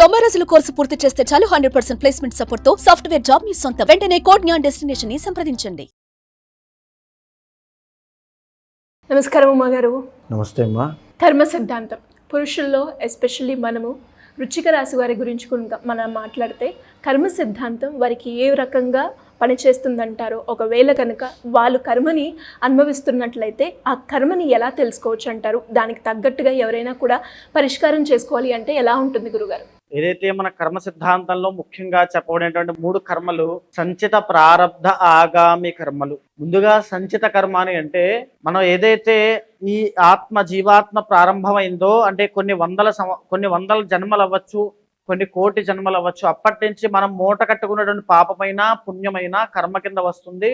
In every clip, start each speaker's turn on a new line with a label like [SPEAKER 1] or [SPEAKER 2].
[SPEAKER 1] తొంభై రోజుల కోర్సు పూర్తి చేస్తే చాలు హండ్రెడ్ పర్సెంట్ ప్లేస్మెంట్ సపోర్ట్తో సాఫ్ట్వేర్ జాబ్ మీ సొంతం. వెంటనే కోడ్ జ్ఞాన్ డెస్టినేషన్ని సంప్రదించండి.
[SPEAKER 2] నమస్కారం ఉమా గారు.
[SPEAKER 3] నమస్తే అమ్మా.
[SPEAKER 2] ధర్మ సిద్ధాంతం. పురుషుల్లో ఎస్పెషల్లీ మనము రుచిక రాశి వారి గురించి మనం మాట్లాడితే కర్మ సిద్ధాంతం వారికి ఏ రకంగా పనిచేస్తుందంటారో ఒకవేళ కనుక వాళ్ళు కర్మని అనుభవిస్తున్నట్లయితే ఆ కర్మని ఎలా తెలుసుకోవచ్చు అంటారు? దానికి తగ్గట్టుగా ఎవరైనా కూడా పరిష్కారం చేసుకోవాలి అంటే ఎలా ఉంటుంది గురుగారు?
[SPEAKER 4] ఏదైతే మన కర్మ సిద్ధాంతంలో ముఖ్యంగా చెప్పబడేటువంటి మూడు కర్మలు సంచిత ప్రారబ్ధ ఆగామి కర్మలు. ముందుగా సంచిత కర్మ అని అంటే మనం ఏదైతే ఈ ఆత్మ జీవాత్మ ప్రారంభమైందో అంటే కొన్ని వందల కొన్ని వందల జన్మలు అవ్వచ్చు కొన్ని కోటి జన్మలు అవ్వచ్చు అప్పటి నుంచి మనం మూట కట్టుకున్నటువంటి పాపమైన పుణ్యమైన కర్మ కింద వస్తుంది.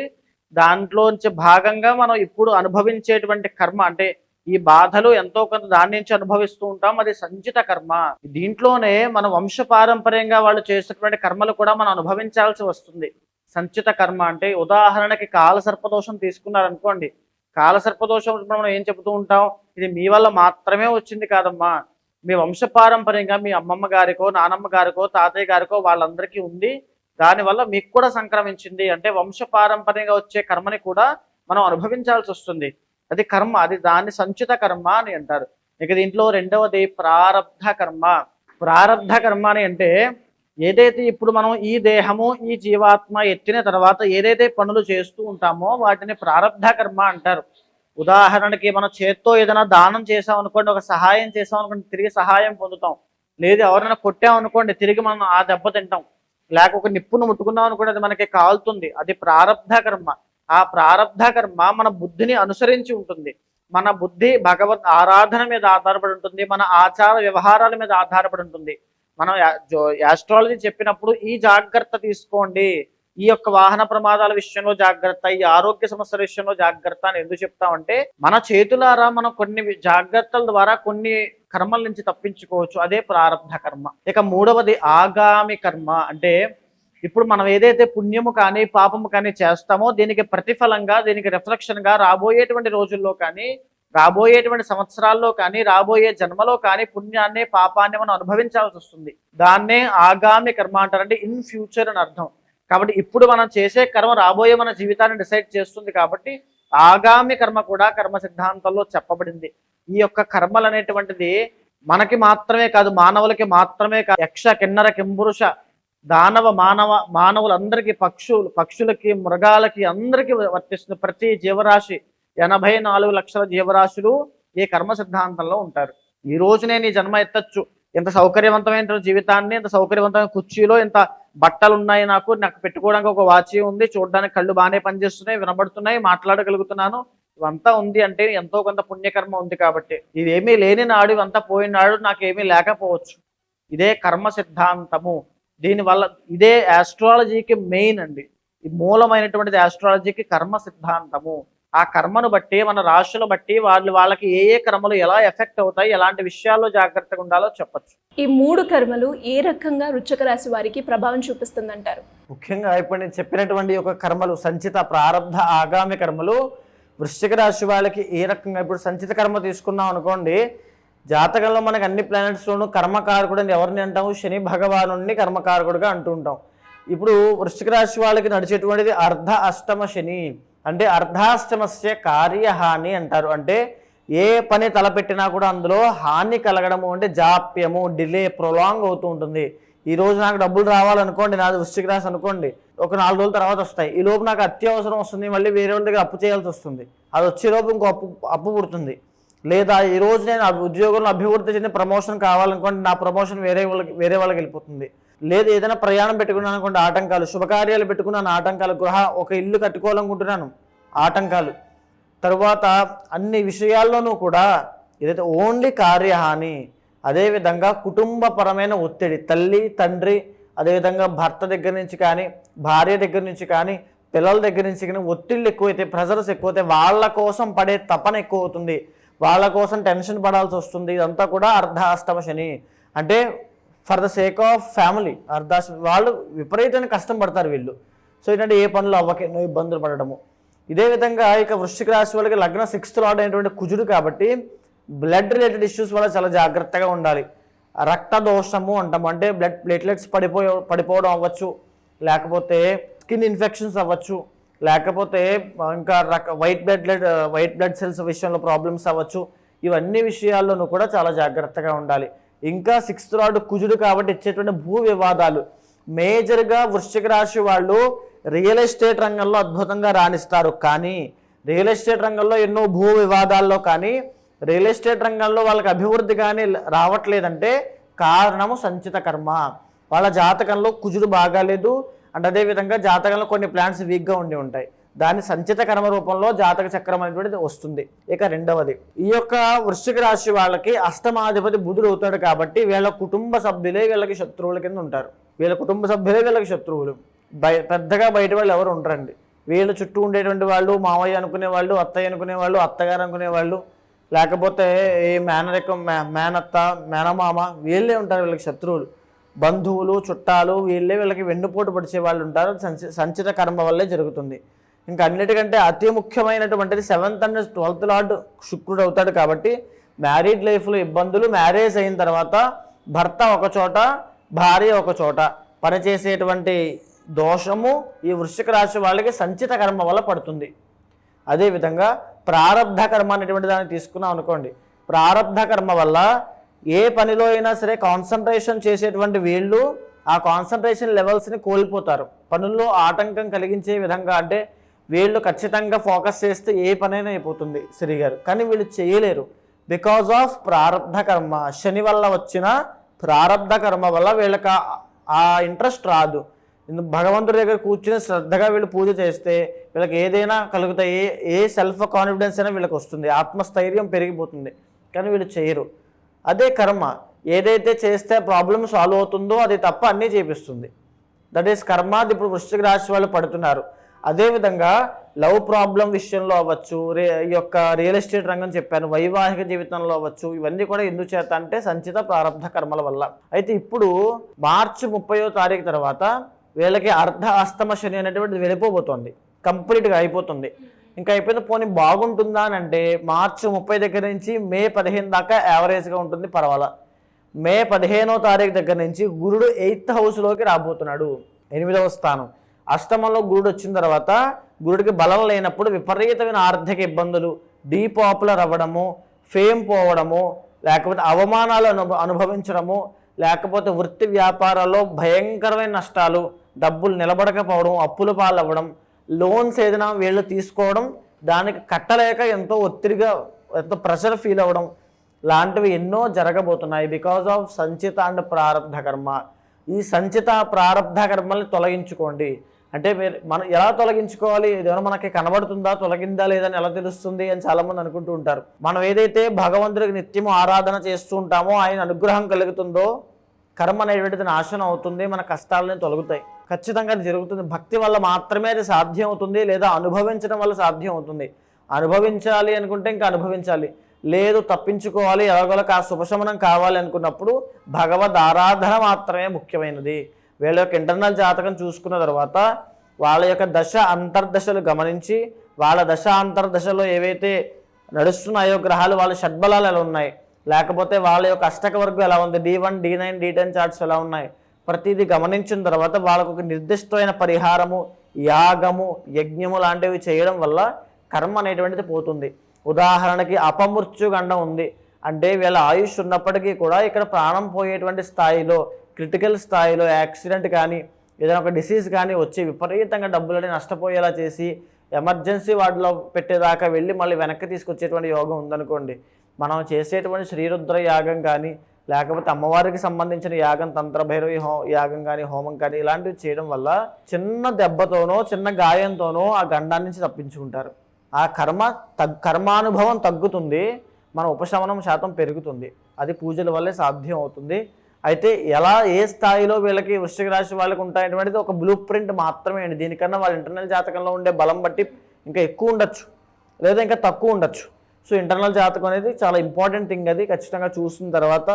[SPEAKER 4] దాంట్లోంచి భాగంగా మనం ఇప్పుడు అనుభవించేటువంటి కర్మ అంటే ఈ బాధలు ఎంతో కొంత దాని నుంచి అనుభవిస్తూ ఉంటాం. అది సంచిత కర్మ. దీంట్లోనే మన వంశ పారంపర్యంగా వాళ్ళు చేసినటువంటి కర్మలు కూడా మనం అనుభవించాల్సి వస్తుంది. సంచిత కర్మ అంటే ఉదాహరణకి కాల సర్పదోషం తీసుకున్నారనుకోండి. కాల సర్పదోషం మనం ఏం చెబుతూ ఉంటాం? ఇది మీ వల్ల మాత్రమే వచ్చింది కాదమ్మా. మీ వంశ పారంపర్యంగా మీ అమ్మమ్మ గారికో నానమ్మ గారికో తాతయ్య గారికో వాళ్ళందరికీ ఉంది దానివల్ల మీకు కూడా సంక్రమించింది. అంటే వంశ పారంపర్యంగా వచ్చే కర్మని కూడా మనం అనుభవించాల్సి వస్తుంది. అది కర్మ అది దాన్ని సంచిత కర్మ అని అంటారు. ఇక దీంట్లో రెండవది ప్రారబ్ధ కర్మ. ప్రారబ్ధ కర్మ అని అంటే ఏదైతే ఇప్పుడు మనం ఈ దేహము ఈ జీవాత్మ ఎత్తిన తర్వాత ఏదైతే పనులు చేస్తూ ఉంటామో వాటిని ప్రారబ్ధ కర్మ అంటారు. ఉదాహరణకి మనం చేత్తో ఏదైనా దానం చేసాం అనుకోండి ఒక సహాయం చేసాం అనుకోండి తిరిగి సహాయం పొందుతాం. లేదు ఎవరైనా కొట్టాం అనుకోండి తిరిగి మనం ఆ దెబ్బ తింటాం. లేక ఒక నిప్పును ముట్టుకున్నాం అనుకోండి అది మనకి కాలుతుంది. అది ప్రారబ్ధ కర్మ. ఆ ప్రారంధ కర్మ మన బుద్ధిని అనుసరించి ఉంటుంది. మన బుద్ధి భగవత్ ఆరాధన మీద ఆధారపడి ఉంటుంది. మన ఆచార వ్యవహారాల మీద ఆధారపడి ఉంటుంది. మనం యాస్ట్రాలజీ చెప్పినప్పుడు ఈ జాగ్రత్త తీసుకోండి. ఈ యొక్క వాహన ప్రమాదాల విషయంలో జాగ్రత్త ఈ ఆరోగ్య సమస్యల విషయంలో జాగ్రత్త అని ఎందుకు చెప్తామంటే మన చేతులారా మనం కొన్ని జాగ్రత్తల ద్వారా కొన్ని కర్మల నుంచి తప్పించుకోవచ్చు. అదే ప్రారంభ కర్మ. ఇక మూడవది ఆగామి కర్మ. అంటే ఇప్పుడు మనం ఏదైతే పుణ్యము కానీ పాపము కానీ చేస్తామో దీనికి ప్రతిఫలంగా దీనికి రిఫ్లెక్షన్గా రాబోయేటువంటి రోజుల్లో కానీ రాబోయేటువంటి సంవత్సరాల్లో కానీ రాబోయే జన్మలో కానీ పుణ్యాన్ని పాపాన్ని మనం అనుభవించాల్సి వస్తుంది. దాన్నే ఆగామి కర్మ అంటారంటే ఇన్ ఫ్యూచర్ అని అర్థం. కాబట్టి ఇప్పుడు మనం చేసే కర్మ రాబోయే మన జీవితాన్ని డిసైడ్ చేస్తుంది కాబట్టి ఆగామి కర్మ కూడా కర్మ సిద్ధాంతంలో చెప్పబడింది. ఈ యొక్క కర్మలు అనేటువంటిది మనకి మాత్రమే కాదు మానవులకి మాత్రమే కాదు యక్ష కిన్నర కింపురుష దానవ మానవ మానవులందరికీ పక్షులు పక్షులకి మృగాలకి అందరికీ వర్తిస్తుంది ప్రతి జీవరాశి ఎనభై నాలుగు లక్షల జీవరాశులు ఈ కర్మ సిద్ధాంతంలో ఉంటారు. ఈ రోజు నేను ఈ జన్మ ఎత్తచ్చు. ఇంత సౌకర్యవంతమైన జీవితాన్ని ఇంత సౌకర్యవంతమైన కుర్చీలో ఇంత బట్టలు ఉన్నాయి నాకు నాకు పెట్టుకోవడానికి ఒక వాచి ఉంది చూడడానికి కళ్ళు బాగానే పనిచేస్తున్నాయి వినబడుతున్నాయి మాట్లాడగలుగుతున్నాను. ఇవంతా ఉంది అంటే ఎంతో కొంత పుణ్యకర్మ ఉంది కాబట్టి. ఇదేమీ లేని నాడు ఇవంతా పోయినాడు నాకేమీ లేకపోవచ్చు. ఇదే కర్మ సిద్ధాంతము. దీనివల్ల ఇదే ఆస్ట్రాలజీకి మెయిన్ అండి. ఈ మూలమైనటువంటిది ఆస్ట్రాలజీకి కర్మ సిద్ధాంతము. ఆ కర్మను బట్టి మన రాశులు బట్టి వాళ్ళు వాళ్ళకి ఏ ఏ కర్మలు ఎలా ఎఫెక్ట్ అవుతాయి ఎలాంటి విషయాల్లో జాగ్రత్తగా ఉండాలో చెప్పచ్చు.
[SPEAKER 2] ఈ మూడు కర్మలు ఏ రకంగా రుచిక రాశి వారికి ప్రభావం చూపిస్తుందంటారు?
[SPEAKER 3] ముఖ్యంగా ఇప్పుడు నేను చెప్పినటువంటి ఒక కర్మలు సంచిత ప్రారంధ ఆగామి కర్మలు వృశ్చిక రాశి వాళ్ళకి ఏ రకంగా ఇప్పుడు సంచిత కర్మ తీసుకున్నాం అనుకోండి జాతకంలో మనకు అన్ని ప్లానెట్స్లోనూ కర్మకారకుడు అని ఎవరిని అంటాము? శని భగవాను కర్మకారకుడుగా అంటూ ఉంటాం. ఇప్పుడు వృశ్చిక రాశి వాళ్ళకి నడిచేటువంటిది అర్ధ అష్టమ శని. అంటే అర్ధాష్టమస్య కార్యహాని అంటారు. అంటే ఏ పని తలపెట్టినా కూడా అందులో హాని కలగడము అంటే జాప్యము డిలే ప్రొలాంగ్ అవుతూ ఉంటుంది. ఈ రోజు నాకు డబ్బులు రావాలనుకోండి నాది వృశ్చిక రాశి అనుకోండి ఒక నాలుగు రోజుల తర్వాత వస్తాయి. ఈ లోపు నాకు అత్యవసరం వస్తుంది మళ్ళీ వేరే వాళ్ళ దగ్గర అప్పు చేయాల్సి వస్తుంది. అది వచ్చే లోపు ఇంకో అప్పు అప్పు పుడుతుంది. లేదా ఈరోజు నేను ఉద్యోగంలో అభివృద్ధి చెంది ప్రమోషన్ కావాలనుకోండి నా ప్రమోషన్ వేరే వాళ్ళకి వేరే వాళ్ళకి వెళ్ళిపోతుంది. లేదు ఏదైనా ప్రయాణం పెట్టుకున్నాను అనుకోండి ఆటంకాలు. శుభకార్యాలు పెట్టుకున్నాను ఆటంకాలు. గృహ ఒక ఇల్లు కట్టుకోవాలనుకుంటున్నాను ఆటంకాలు. తరువాత అన్ని విషయాల్లోనూ కూడా ఏదైతే ఓన్లీ కార్యహాని అదేవిధంగా కుటుంబపరమైన ఒత్తిడి తల్లి తండ్రి అదేవిధంగా భర్త దగ్గర నుంచి కానీ భార్య దగ్గర నుంచి కానీ పిల్లల దగ్గర నుంచి కానీ ఒత్తిళ్ళు ఎక్కువైతే ప్రెజర్స్ ఎక్కువైతే వాళ్ళ కోసం పడే తపన ఎక్కువ అవుతుంది వాళ్ళ కోసం టెన్షన్ పడాల్సి వస్తుంది. ఇదంతా కూడా అర్ధాష్టమ శని. అంటే for the sake of family అర్ధాష్టమ వాళ్ళు విపరీతమైన కష్టం పడతారు వీళ్ళు. సో ఏంటంటే ఏ పనులు అవ్వక ఇబ్బందులు పడడము ఇదే విధంగా ఇక వృశ్చిక రాశి వాళ్ళకి లగ్న సిక్స్త్ లాడ్ అయినటువంటి కుజుడు కాబట్టి బ్లడ్ రిలేటెడ్ ఇష్యూస్ వల్ల చాలా జాగ్రత్తగా ఉండాలి.
[SPEAKER 4] రక్త దోషము అంటాము. అంటే బ్లడ్ ప్లేట్లెట్స్ పడిపో పడిపోవడం అవ్వచ్చు. లేకపోతే స్కిన్ ఇన్ఫెక్షన్స్ అవ్వచ్చు. లేకపోతే ఇంకా రక white blood white blood cells విషయంలో ప్రాబ్లమ్స్ అవ్వచ్చు. ఇవన్నీ విషయాల్లోనూ కూడా చాలా జాగ్రత్తగా ఉండాలి. ఇంకా సిక్స్త్ రాడ్ కుజుడు కాబట్టి ఇచ్చేటువంటి భూ వివాదాలు. మేజర్గా వృశ్చిక రాశి వాళ్ళు రియల్ ఎస్టేట్ రంగంలో అద్భుతంగా రాణిస్తారు. కానీ రియల్ ఎస్టేట్ రంగంలో ఎన్నో భూ వివాదాల్లో కానీ రియల్ ఎస్టేట్ రంగంలో వాళ్ళకి అభివృద్ధి కానీ రావట్లేదంటే కారణము సంచిత కర్మ. వాళ్ళ జాతకంలో కుజుడు బాగాలేదు. అండ్ అదేవిధంగా జాతకంలో కొన్ని ప్లాంట్స్ వీక్గా ఉండి ఉంటాయి. దాని సంచిత కర్మ రూపంలో జాతక చక్రం అనేటువంటిది వస్తుంది. ఇక రెండవది ఈ యొక్క వృశ్చిక రాశి వాళ్ళకి అష్టమాధిపతి బుధుడు అవుతాడు కాబట్టి వీళ్ళ కుటుంబ సభ్యులే వీళ్ళకి శత్రువుల కింద ఉంటారు. వీళ్ళ కుటుంబ సభ్యులే వీళ్ళకి శత్రువులు. బయ పెద్దగా బయట వాళ్ళు ఎవరు ఉండరండి. వీళ్ళ చుట్టూ ఉండేటువంటి వాళ్ళు మావయ్య అనుకునే వాళ్ళు అత్తయ్య అనుకునే వాళ్ళు అత్తగారు అనుకునే వాళ్ళు లేకపోతే ఏ మేనరికం మే మేనత్త మేనమామ వీళ్ళే ఉంటారు వీళ్ళకి శత్రువులు. బంధువులు చుట్టాలు వీళ్ళే వీళ్ళకి వెన్నుపోటు పడిచే వాళ్ళు ఉంటారు. సంచి సంచిత కర్మ వల్లే జరుగుతుంది. ఇంకా అన్నిటికంటే అతి ముఖ్యమైనటువంటిది సెవెంత్ అండ్ ట్వెల్త్ లార్డ్ శుక్రుడు అవుతాడు కాబట్టి మ్యారీడ్ లైఫ్లో ఇబ్బందులు మ్యారేజ్ అయిన తర్వాత భర్త ఒక చోట భార్య ఒక చోట పనిచేసేటువంటి దోషము ఈ వృశ్చిక రాశి వాళ్ళకి సంచిత కర్మ వల్ల పడుతుంది. అదేవిధంగా ప్రారబ్ధ కర్మ అనేటువంటి దాన్ని తీసుకున్నాం అనుకోండి. ప్రారబ్ధ కర్మ వల్ల ఏ పనిలో అయినా సరే కాన్సన్ట్రేషన్ చేసేటువంటి వీళ్ళు ఆ కాన్సన్ట్రేషన్ లెవెల్స్ని కోల్పోతారు. పనుల్లో ఆటంకం కలిగించే విధంగా అంటే వీళ్ళు ఖచ్చితంగా ఫోకస్ చేస్తే ఏ పనైనా అయిపోతుంది శ్రీగారు కానీ వీళ్ళు చేయలేరు. బికాజ్ ఆఫ్ ప్రారబ్ధ కర్మ శని వల్ల వచ్చిన ప్రారబ్ధ కర్మ వల్ల వీళ్ళకి ఆ- ఇంట్రెస్ట్ రాదు. భగవంతుడి దగ్గర కూర్చుని శ్రద్ధగా వీళ్ళు పూజ చేస్తే వీళ్ళకి ఏదైనా కలుగుతాయి ఏ ఏ సెల్ఫ్ కాన్ఫిడెన్స్ అయినా వీళ్ళకి వస్తుంది. ఆత్మస్థైర్యం పెరిగిపోతుంది. కానీ వీళ్ళు చేయరు. అదే కర్మ. ఏదైతే చేస్తే ప్రాబ్లం సాల్వ్ అవుతుందో అది తప్ప అన్నీ చేపిస్తుంది. దట్ ఈస్ కర్మ అది ఇప్పుడు వృశ్చిక రాశి వాళ్ళు పడుతున్నారు. అదేవిధంగా లవ్ ప్రాబ్లం విషయంలో అవ్వచ్చు రే ఈ యొక్క రియల్ ఎస్టేట్ రంగం చెప్పాను వైవాహిక జీవితంలో అవ్వచ్చు ఇవన్నీ కూడా ఎందుకు చేత అంటే సంచిత ప్రారంభ కర్మల వల్ల. అయితే ఇప్పుడు మార్చి ముప్పయో తారీఖు తర్వాత వీళ్ళకి అర్ధ అస్తమ శని అనేటువంటిది వెళ్ళిపోబోతోంది. కంప్లీట్గా అయిపోతుంది. ఇంకా అయిపోయిన పోనీ బాగుంటుందా అని అంటే మార్చి ముప్పై దగ్గర నుంచి మే పదిహేను దాకా యావరేజ్గా ఉంటుంది పర్వాలా. మే పదిహేనో తారీఖు దగ్గర నుంచి గురుడు ఎయిత్ హౌస్లోకి రాబోతున్నాడు ఎనిమిదవ స్థానం. అష్టమంలో గురుడు వచ్చిన తర్వాత గురుడికి బలం లేనప్పుడు విపరీతమైన ఆర్థిక ఇబ్బందులు డీపాపులర్ అవ్వడము ఫేమ్ పోవడము లేకపోతే అవమానాలు అను అనుభవించడము లేకపోతే వృత్తి వ్యాపారాల్లో భయంకరమైన నష్టాలు డబ్బులు నిలబడకపోవడం అప్పుల పాలవ్వడం లోన్స్ ఏదైనా వీళ్ళు తీసుకోవడం దానికి కట్టలేక ఎంతో ఒత్తిడిగా ఎంతో ప్రెషర్ ఫీల్ అవ్వడం లాంటివి ఎన్నో జరగబోతున్నాయి. బికాజ్ ఆఫ్ సంచిత అండ్ ప్రారంధ కర్మ. ఈ సంచిత ప్రారంధ కర్మల్ని తొలగించుకోండి. అంటే మీరు మనం ఎలా తొలగించుకోవాలి? ఏదైనా మనకి కనబడుతుందా? తొలగిందా లేదని ఎలా తెలుస్తుంది అని చాలామంది అనుకుంటూ ఉంటారు. మనం ఏదైతే భగవంతుడికి నిత్యము ఆరాధన చేస్తూ ఉంటామో ఆయన అనుగ్రహం కలుగుతుందో కర్మ అనేటువంటిది నాశనం అవుతుంది మన కష్టాలని తొలగుతాయి. ఖచ్చితంగా జరుగుతుంది. భక్తి వల్ల మాత్రమే అది సాధ్యం అవుతుంది లేదా అనుభవించడం వల్ల సాధ్యం అవుతుంది అనుభవించాలి అనుకుంటే ఇంకా అనుభవించాలి. లేదు తప్పించుకోవాలి ఎలాగోలా ఆ శుభశమనం కావాలి అనుకున్నప్పుడు భగవద్ ఆరాధన మాత్రమే ముఖ్యమైనది. వీళ్ళ యొక్క ఇంటర్నల్ జాతకం చూసుకున్న తర్వాత వాళ్ళ యొక్క దశ అంతర్దశలు గమనించి వాళ్ళ దశ అంతర్దశలో ఏవైతే నడుస్తున్నాయో గ్రహాలు వాళ్ళ షడ్బలాలు ఎలా ఉన్నాయి? లేకపోతే వాళ్ళ యొక్క అష్టక వర్గం ఎలా ఉంది? D one D nine D ten charts ఎలా ఉన్నాయి? ప్రతిదీ గమనించిన తర్వాత వాళ్ళకు ఒక నిర్దిష్టమైన పరిహారము యాగము యజ్ఞము లాంటివి చేయడం వల్ల కర్మ అనేటువంటిది పోతుంది. ఉదాహరణకి అపమృత్యుగండం ఉంది అంటే వీళ్ళ ఆయుష్ ఉన్నప్పటికీ కూడా ఇక్కడ ప్రాణం పోయేటువంటి స్థాయిలో క్రిటికల్ స్థాయిలో యాక్సిడెంట్ కానీ ఏదైనా ఒక డిసీజ్ కానీ వచ్చి విపరీతంగా డబ్బులని నష్టపోయేలా చేసి ఎమర్జెన్సీ వార్డులో పెట్టేదాకా వెళ్ళి మళ్ళీ వెనక్కి తీసుకొచ్చేటువంటి యోగం ఉందనుకోండి. మనం చేసేటువంటి శ్రీరుద్ర యాగం కానీ లేకపోతే అమ్మవారికి సంబంధించిన యాగం తంత్రభైరవి హో యాగం కానీ హోమం కానీ ఇలాంటివి చేయడం వల్ల చిన్న దెబ్బతోనో చిన్న గాయంతోనో ఆ గండాన్ని నుంచి తప్పించుకుంటారు. ఆ కర్మ తగ్ కర్మానుభవం తగ్గుతుంది మన ఉపశమనం శాతం పెరుగుతుంది. అది పూజల వల్లే సాధ్యం అవుతుంది. అయితే ఎలా ఏ స్థాయిలో వీళ్ళకి వృశ్చిక రాశి వాళ్ళకి ఉంటాయటువంటిది ఒక బ్లూ ప్రింట్ మాత్రమే అండి. దీనికన్నా వాళ్ళ ఇంటర్నల్ జాతకంలో ఉండే బలం బట్టి ఇంకా ఎక్కువ ఉండొచ్చు. లేదా ఇంకా తక్కువ ఉండొచ్చు. సో ఇంటర్నల్ జాతకం అనేది చాలా ఇంపార్టెంట్ థింగ్ అది. ఖచ్చితంగా చూసిన తర్వాత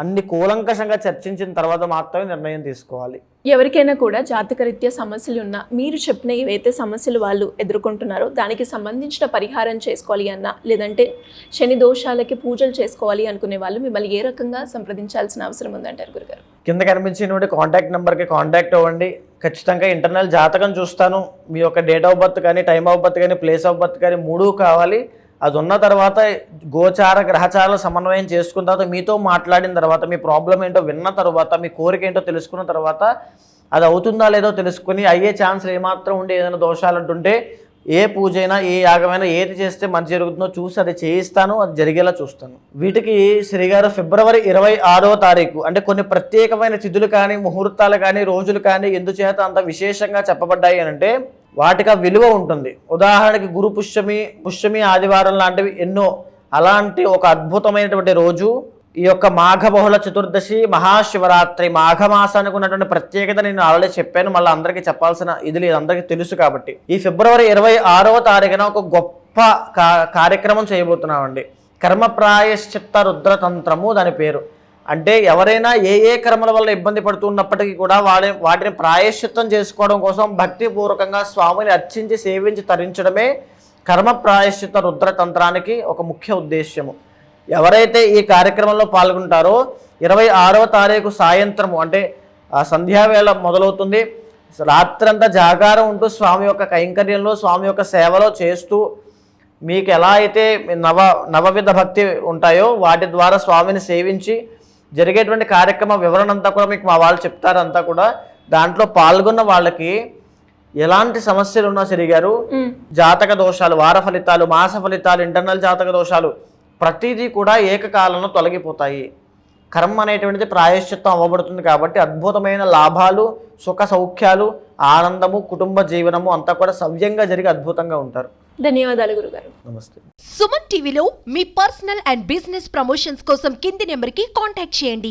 [SPEAKER 4] అన్ని కూలంకషంగా చర్చించిన తర్వాత మాత్రమే నిర్ణయం తీసుకోవాలి.
[SPEAKER 2] ఎవరికైనా కూడా జాతకరీత్యా సమస్యలు ఉన్నా మీరు చెప్పిన ఏవైతే సమస్యలు వాళ్ళు ఎదుర్కొంటున్నారో దానికి సంబంధించిన పరిహారం చేసుకోవాలి అన్నా లేదంటే శని దోషాలకి పూజలు చేసుకోవాలి అనుకునే వాళ్ళు మిమ్మల్ని ఏ రకంగా సంప్రదించాల్సిన అవసరం ఉందంటారు గురుగారు?
[SPEAKER 4] కింద కనిపించినటువంటి కాంటాక్ట్ నెంబర్కి కాంటాక్ట్ అవ్వండి. ఖచ్చితంగా ఇంటర్నల్ జాతకం చూస్తాను. మీ యొక్క డేట్ ఆఫ్ బర్త్ కానీ టైమ్ ఆఫ్ బర్త్ కానీ ప్లేస్ ఆఫ్ బర్త్ కానీ మూడు కావాలి. అది ఉన్న తర్వాత గోచార గ్రహచారాల సమన్వయం చేసుకున్న తర్వాత మీతో మాట్లాడిన తర్వాత మీ ప్రాబ్లం ఏంటో విన్న తర్వాత మీ కోరిక ఏంటో తెలుసుకున్న తర్వాత అది అవుతుందా లేదో తెలుసుకుని అయ్యే ఛాన్స్ ఏమాత్రం ఉండే ఏదైనా దోషాలు అంటుంటే ఏ పూజ అయినా ఏ యాగమైనా ఏది చేస్తే మంచి జరుగుతుందో చూసి అది చేయిస్తాను అది జరిగేలా చూస్తాను. వీటికి శ్రీగారు ఫిబ్రవరి ఇరవై ఆరో తారీఖు అంటే కొన్ని ప్రత్యేకమైన తిథులు కానీ ముహూర్తాలు కానీ రోజులు కానీ ఎందుచేత అంత విశేషంగా చెప్పబడ్డాయి అని అంటే వాటికి విలువ ఉంటుంది. ఉదాహరణకి గురు పుష్యమి పుష్యమి ఆదివారం లాంటివి ఎన్నో. అలాంటి ఒక అద్భుతమైనటువంటి రోజు. ఈ యొక్క మాఘ బహుళ చతుర్దశి మహాశివరాత్రి మాఘమాసానికి ఉన్నటువంటి ప్రత్యేకత నేను ఆల్రెడీ చెప్పాను. మళ్ళీ అందరికీ చెప్పాల్సిన ఇది లేదు. అందరికీ తెలుసు కాబట్టి. ఈ ఫిబ్రవరి ఇరవై ఆరవ తారీఖున ఒక గొప్ప కార్యక్రమం చేయబోతున్నామండి. కర్మ ప్రాయశ్చిత్త రుద్రతంత్రము దాని పేరు. అంటే ఎవరైనా ఏ ఏ కర్మల వల్ల ఇబ్బంది పడుతున్నప్పటికీ కూడా వాడి వాటిని ప్రాయశ్చిత్తం చేసుకోవడం కోసం భక్తిపూర్వకంగా స్వామిని అర్చించి సేవించి తరించడమే కర్మ ప్రాయశ్చిత రుద్రతంత్రానికి ఒక ముఖ్య ఉద్దేశ్యము. ఎవరైతే ఈ కార్యక్రమంలో పాల్గొంటారో ఇరవై ఆరవ తారీఖు సాయంత్రము అంటే సంధ్యావేళ మొదలవుతుంది. రాత్రంతా జాగారం ఉంటూ స్వామి యొక్క కైంకర్యంలో స్వామి యొక్క సేవలో చేస్తూ మీకు ఎలా అయితే నవ నవవిధ భక్తి ఉంటాయో వాటి ద్వారా స్వామిని సేవించి జరిగేటువంటి కార్యక్రమ వివరణ అంతా కూడా మీకు మా వాళ్ళు చెప్తారు అంతా కూడా దాంట్లో పాల్గొన్న వాళ్ళకి ఎలాంటి సమస్యలు ఉన్నా సరిగారు జాతక దోషాలు వార ఫలితాలు మాస ఫలితాలు ఇంటర్నల్ జాతక దోషాలు ప్రతిదీ కూడా ఏకకాలంలో తొలగిపోతాయి. కర్మ అనేటువంటిది ప్రాయశ్చిత్తం అవ్వబడుతుంది కాబట్టి అద్భుతమైన లాభాలు సుఖ సౌఖ్యాలు ఆనందము కుటుంబ జీవనము అంతా కూడా సవ్యంగా జరిగి అద్భుతంగా ఉంటారు.
[SPEAKER 2] ధన్యవాదాలు గురుగారు.
[SPEAKER 4] నమస్తే.
[SPEAKER 5] సుమన్ టీవీలో మీ పర్సనల్ అండ్ బిజినెస్ ప్రమోషన్స్ కోసం కింది నెంబర్కి కాంటాక్ట్ చేయండి.